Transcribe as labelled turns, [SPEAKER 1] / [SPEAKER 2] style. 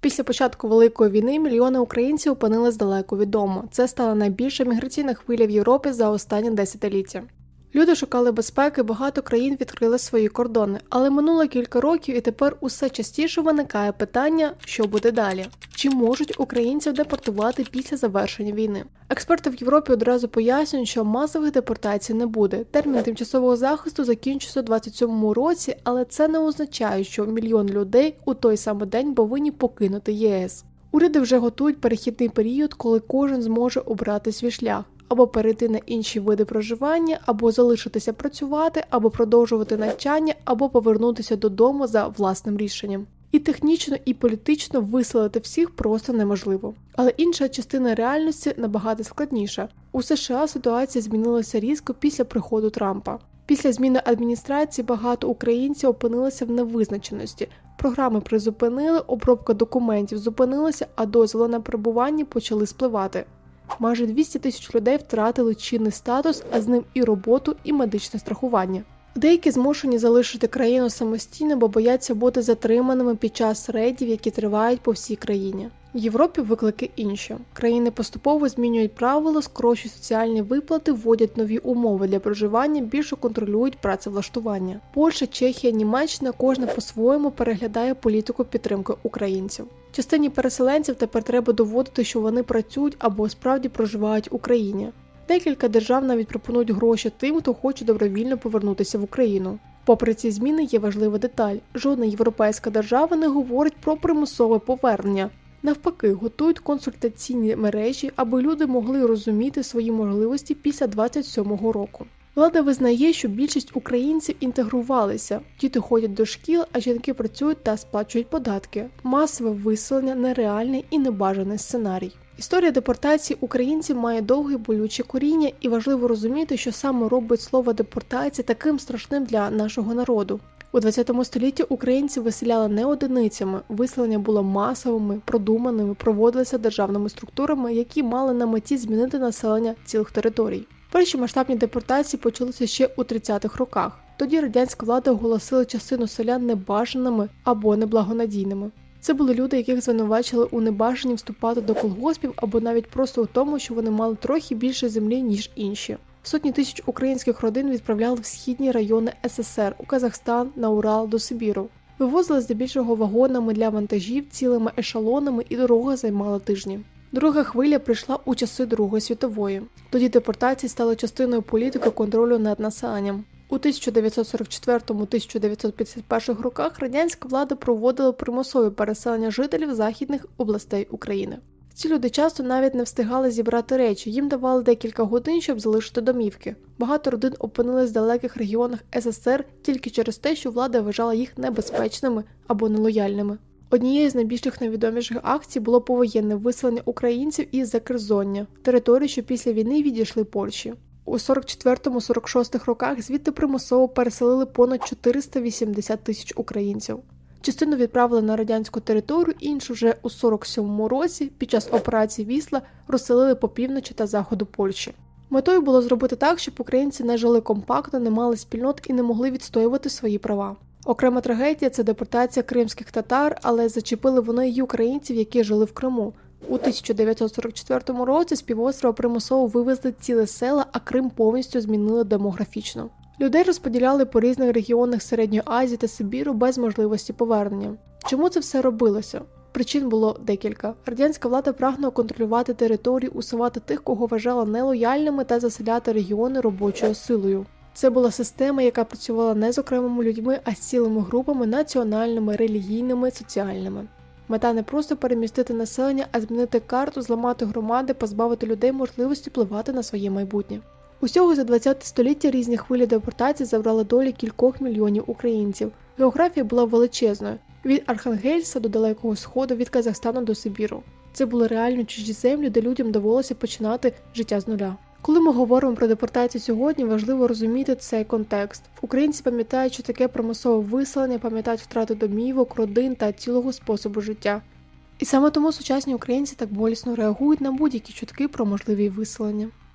[SPEAKER 1] Після початку великої війни мільйони українців опинились далеко від дому. Це стала найбільша міграційна хвиля в Європі за останні десятиліття. Люди шукали безпеки, багато країн відкрили свої кордони, але минуло кілька років, і тепер усе частіше виникає питання, що буде далі. Чи можуть українців депортувати після завершення війни? Експерти в Європі одразу пояснюють, що масових депортацій не буде. Термін тимчасового захисту закінчиться у 27-му році, але це не означає, що мільйон людей у той самий день повинні покинути ЄС. Уряди вже готують перехідний період, коли кожен зможе обрати свій шлях або перейти на інші види проживання, або залишитися працювати, або продовжувати навчання, або повернутися додому за власним рішенням. І технічно, і політично виселити всіх просто неможливо. Але інша частина реальності набагато складніша. У США ситуація змінилася різко після приходу Трампа. Після зміни адміністрації багато українців опинилися в невизначеності. Програми призупинили, обробка документів зупинилася, а дозволи на перебування почали спливати. Майже 200 тисяч людей втратили чинний статус, а з ним і роботу, і медичне страхування. Деякі змушені залишити країну самостійно, бо бояться бути затриманими під час рейдів, які тривають по всій країні. В Європі виклики інші. Країни поступово змінюють правила, скорочують соціальні виплати, вводять нові умови для проживання, більше контролюють працевлаштування. Польща, Чехія, Німеччина кожна по-своєму переглядає політику підтримки українців. Частині переселенців тепер треба доводити, що вони працюють або справді проживають в Україні. Декілька держав навіть пропонують гроші тим, хто хоче добровільно повернутися в Україну. Попри ці зміни є важлива деталь: жодна європейська держава не говорить про примусове повернення. Навпаки, готують консультаційні мережі, аби люди могли розуміти свої можливості після 27-го року. Влада визнає, що більшість українців інтегрувалися, діти ходять до шкіл, а жінки працюють та сплачують податки. Масове виселення нереальний і небажаний сценарій. Історія депортації українців має довге болюче коріння, і важливо розуміти, що саме робить слово депортація таким страшним для нашого народу. У 20 столітті українців виселяли не одиницями, виселення було масовими, продуманими, проводилися державними структурами, які мали на меті змінити населення цілих територій. Перші масштабні депортації почалися ще у 30-х роках. Тоді радянська влада оголосила частину селян небажаними або неблагонадійними. Це були люди, яких звинувачили у небажанні вступати до колгоспів або навіть просто у тому, що вони мали трохи більше землі ніж інші. Сотні тисяч українських родин відправляли в східні райони СССР у Казахстан, на Урал до Сибіру. Вивозили здебільшого вагонами для вантажів, цілими ешелонами, і дорога займала тижні. Друга хвиля прийшла у часи Другої світової. Тоді депортації стали частиною політики контролю над населенням. У 1944-1951 роках радянська влада проводила примусові переселення жителів західних областей України. Ці люди часто навіть не встигали зібрати речі, їм давали декілька годин, щоб залишити домівки. Багато родин опинились в далеких регіонах СССР тільки через те, що влада вважала їх небезпечними або нелояльними. Однією з найбільших найвідоміших акцій було повоєнне виселення українців із Закерзоння, території, що після війни відійшли Польщі. У 44-46 роках звідти примусово переселили понад 480 тисяч українців. Частину відправили на радянську територію, іншу вже у 47-му році під час операції Вісла розселили по півночі та заходу Польщі. Метою було зробити так, щоб українці не жили компактно, не мали спільнот і не могли відстоювати свої права. Окрема трагедія це депортація кримських татар, але зачепили вони й українців, які жили в Криму. У 1944 році з півострова примусово вивезли ціле села, а Крим повністю змінили демографічно. Людей розподіляли по різних регіонах Середньої Азії та Сибіру без можливості повернення. Чому це все робилося? Причин було декілька. Радянська влада прагнула контролювати території, усувати тих, кого вважала нелояльними та заселяти регіони робочою силою. Це була система, яка працювала не з окремими людьми, а з цілими групами національними, релігійними, соціальними. Мета не просто перемістити населення, а змінити карту, зламати громади, позбавити людей можливості впливати на своє майбутнє. Усього за 20 століття різні хвилі депортації забрали долі кількох мільйонів українців. Географія була величезною від Архангельса до Далекого Сходу, від Казахстану до Сибіру. Це були реально чужі землі, де людям довелося починати життя з нуля. Коли ми говоримо про депортацію сьогодні, важливо розуміти цей контекст. Українці пам'ятають, що таке примусове виселення, пам'ятають втрати домівок, родин та цілого способу життя. І саме тому сучасні українці так болісно реагують на будь-які чутки про можливі виселення.